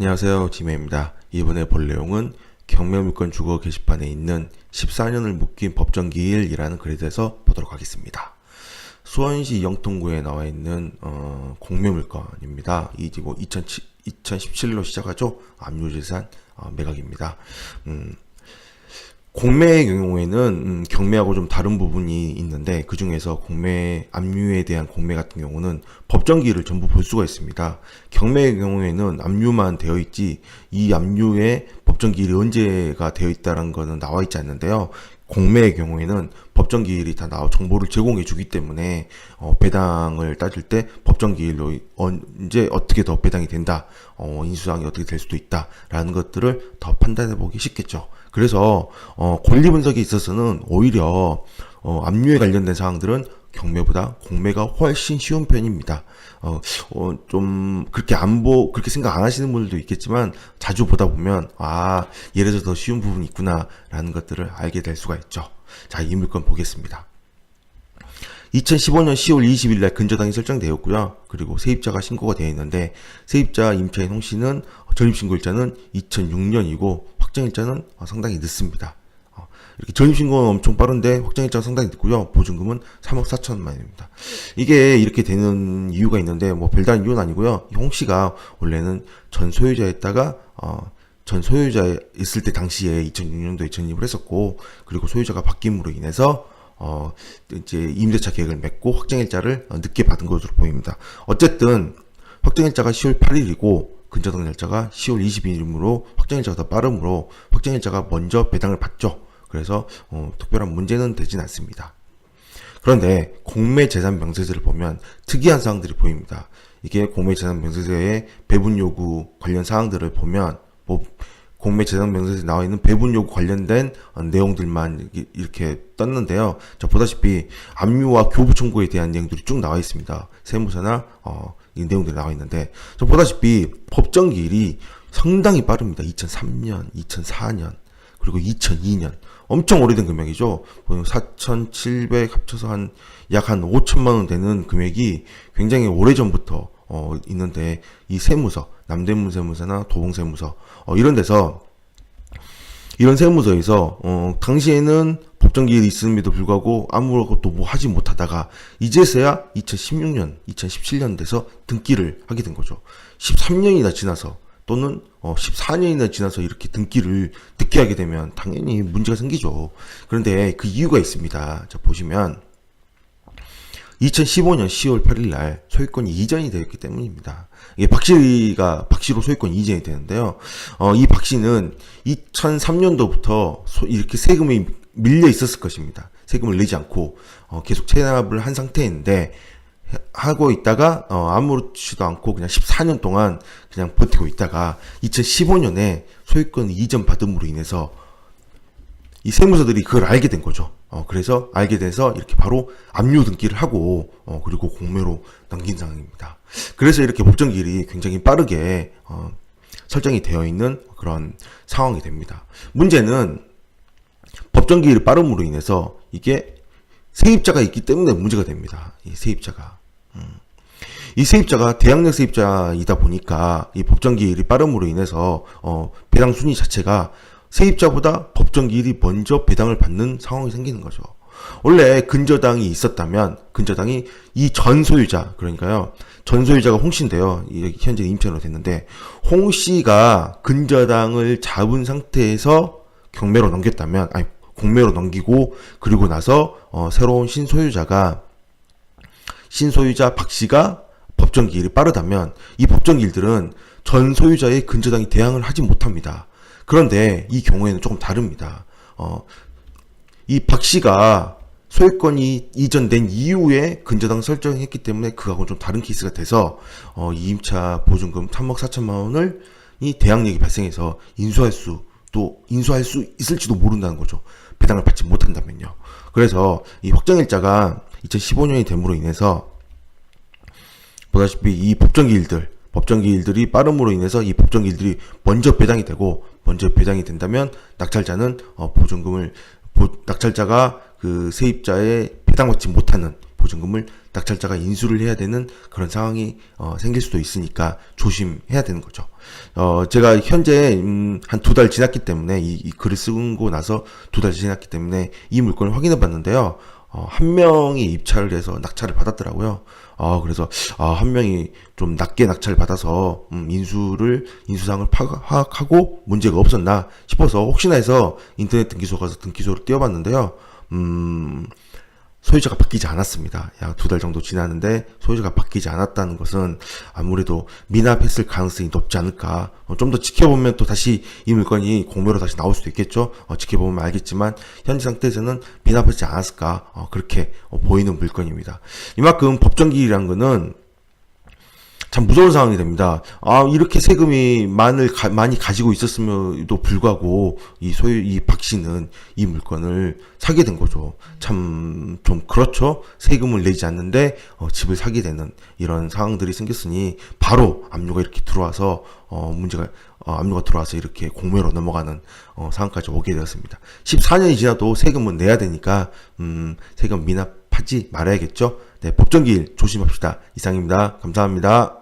안녕하세요. 지메입니다. 이번에 볼 내용은 경매물건 주거 게시판에 있는 14년을 묶인 법정기일이라는 글에 대해서 보도록 하겠습니다. 수원시 영통구에 나와 있는 어, 공매물건입니다. 이지고 2007, 2017로 시작하죠. 압류재산 어, 매각입니다. 음, 공매의 경우에는 음, 경매하고 좀 다른 부분이 있는데 그 중에서 공매 압류에 대한 공매 같은 경우는 법정기를 전부 볼 수가 있습니다. 경매의 경우에는 압류만 되어 있지 이 압류에 법정기일이 언제가 되어 있다는 거는 나와 있지 않는데요. 공매의 경우에는 법정기일이 다 나와 정보를 제공해 주기 때문에 어, 배당을 따질 때 법정기일로 언제 어떻게 더 배당이 된다, 어, 인수상이 어떻게 될 수도 있다라는 것들을 더 판단해 보기 쉽겠죠. 그래서 어, 권리 분석에 있어서는 오히려 어, 압류에 관련된 사항들은 경매보다 공매가 훨씬 쉬운 편입니다. 어, 어, 좀, 그렇게 안 보, 그렇게 생각 안 하시는 분들도 있겠지만, 자주 보다 보면, 아, 예를 들어 더 쉬운 부분이 있구나, 라는 것들을 알게 될 수가 있죠. 자, 이 물건 보겠습니다. 2015년 10월 20일 날 근저당이 설정되었고요. 그리고 세입자가 신고가 되어 있는데 세입자 임차인 홍 씨는 전입신고일자는 2006년이고 확정일자는 상당히 늦습니다. 어, 이렇게 전입신고는 엄청 빠른데 확정일자가 상당히 늦고요. 보증금은 3억 4천만 원입니다. 이게 이렇게 되는 이유가 있는데 뭐 별다른 이유는 아니고요. 홍 씨가 원래는 전 소유자였다가 어, 전 소유자 있을 때 당시에 2006년도에 전입을 했었고 그리고 소유자가 바뀜으로 인해서 어, 이제 임대차 계획을 맺고 확정일자를 어, 늦게 받은 것으로 보입니다. 어쨌든 확정일자가 10월 8일이고 근저당 날짜가 10월 22일이므로 확정일자가 더 빠르므로 확정일자가 먼저 배당을 받죠. 그래서 어, 특별한 문제는 되진 않습니다. 그런데 공매재산 명세서를 보면 특이한 사항들이 보입니다. 이게 공매재산 명세서의 배분 요구 관련 사항들을 보면 뭐 공매 재산 명세서에 나와 있는 배분 요구 관련된 어, 내용들만 이- 이렇게 떴는데요. 자, 보다시피 압류와 교부 청구에 대한 내용들이 쭉 나와 있습니다. 세무서나 어, 이 내용들이 나와 있는데 자, 보다시피 법정 기일이 상당히 빠릅니다. 2003년, 2004년, 그리고 2002년. 엄청 오래된 금액이죠. 4,700 합쳐서 한약한 5천만 원 되는 금액이 굉장히 오래 전부터 어, 있는데 이 세무서, 남대문 세무서나 도봉 세무서 어, 이런 데서 이런 세무서에서 어, 당시에는 법정 기일이 있음에도 불구하고 아무것도 뭐 하지 못하다가 이제서야 2016년, 2017년 돼서 등기를 하게 된 거죠. 13년이나 지나서 또는 어, 14년이나 지나서 이렇게 등기를 늦게 하게 되면 당연히 문제가 생기죠. 그런데 그 이유가 있습니다. 자 보시면 2015년 10월 8일 날 소유권이 이전이 되었기 때문입니다. 이게 박 씨가 박 씨로 소유권이 이전이 되는데요. 어, 이 박 씨는 2003년도부터 이렇게 세금이 밀려 있었을 것입니다. 세금을 내지 않고 어, 계속 체납을 한 상태인데 하고 있다가 어, 아무렇지도 않고 그냥 14년 동안 그냥 버티고 있다가 2015년에 소유권 이전 받음으로 인해서 이 세무서들이 그걸 알게 된 거죠. 어, 그래서 알게 돼서 이렇게 바로 압류 등기를 하고, 어, 그리고 공매로 넘긴 상황입니다. 그래서 이렇게 법정기일이 굉장히 빠르게, 어, 설정이 되어 있는 그런 상황이 됩니다. 문제는 법정기일이 빠름으로 인해서 이게 세입자가 있기 때문에 문제가 됩니다. 이 세입자가. 음. 이 세입자가 대학력 세입자이다 보니까 이 법정 기일이 빠름으로 인해서 어, 배당 순위 자체가 세입자보다 법정 기일이 먼저 배당을 받는 상황이 생기는 거죠. 원래 근저당이 있었다면 근저당이 이 전 소유자 그러니까요 전 소유자가 홍 씨인데요 이 현재 임차인으로 됐는데 홍 씨가 근저당을 잡은 상태에서 경매로 넘겼다면 아니 공매로 넘기고 그리고 나서 어, 새로운 신소유자가 신소유자 박 씨가 법정 기일이 빠르다면 이 법정 기일들은 전 소유자의 근저당이 대항을 하지 못합니다. 그런데 이 경우에는 조금 다릅니다. 어, 이 박 씨가 소유권이 이전된 이후에 근저당 설정했기 때문에 그하고 좀 다른 케이스가 돼서 어, 이 임차 보증금 3억 4천만 원을 이 대항력이 발생해서 인수할 수 또 인수할 수 있을지도 모른다는 거죠. 배당을 받지 못한다면요. 그래서 이 확정일자가 2015년이 됨으로 인해서 보다시피 이 법정 기일들, 법정 기일들이 빠름으로 인해서 이 법정 기일들이 먼저 배당이 되고 먼저 배당이 된다면 낙찰자는 어, 보증금을 보- 낙찰자가 그 세입자의 배당받지 못하는 보증금을 낙찰자가 인수를 해야 되는 그런 상황이 어, 생길 수도 있으니까 조심해야 되는 거죠. 어, 제가 현재 음, 한두 달 지났기 때문에 이, 이 글을 쓰고 나서 두 달 지났기 때문에 이 물건을 확인해 봤는데요. 어, 한 명이 입찰을 해서 낙찰을 받았더라고요. 아, 그래서, 아, 한 명이 좀 낮게 낙찰을 받아서, 음, 인수를, 인수상을 파악하고 문제가 없었나 싶어서 혹시나 해서 인터넷 등기소 가서 등기소를 띄워봤는데요. 음, 소유자가 바뀌지 않았습니다. 약 두 달 정도 지났는데 소유자가 바뀌지 않았다는 것은 아무래도 미납했을 가능성이 높지 않을까. 어, 좀더 지켜보면 또 다시 이 물건이 공매로 다시 나올 수도 있겠죠. 어, 지켜보면 알겠지만 현재 상태에서는 미납하지 않았을까. 어, 그렇게 어, 보이는 물건입니다. 이만큼 법정기일이란 거는 참 무서운 상황이 됩니다. 아, 이렇게 세금이 많을, 가- 많이 가지고 있었음에도 불구하고, 이 소유, 이 박 씨는 이 물건을 사게 된 거죠. 참, 좀 그렇죠? 세금을 내지 않는데, 어, 집을 사게 되는 이런 상황들이 생겼으니, 바로 압류가 이렇게 들어와서, 어, 문제가, 어, 압류가 들어와서 이렇게 공매로 넘어가는, 어, 상황까지 오게 되었습니다. 14년이 지나도 세금은 내야 되니까, 음, 세금 미납하지 말아야겠죠? 네, 법정기일 조심합시다. 이상입니다. 감사합니다.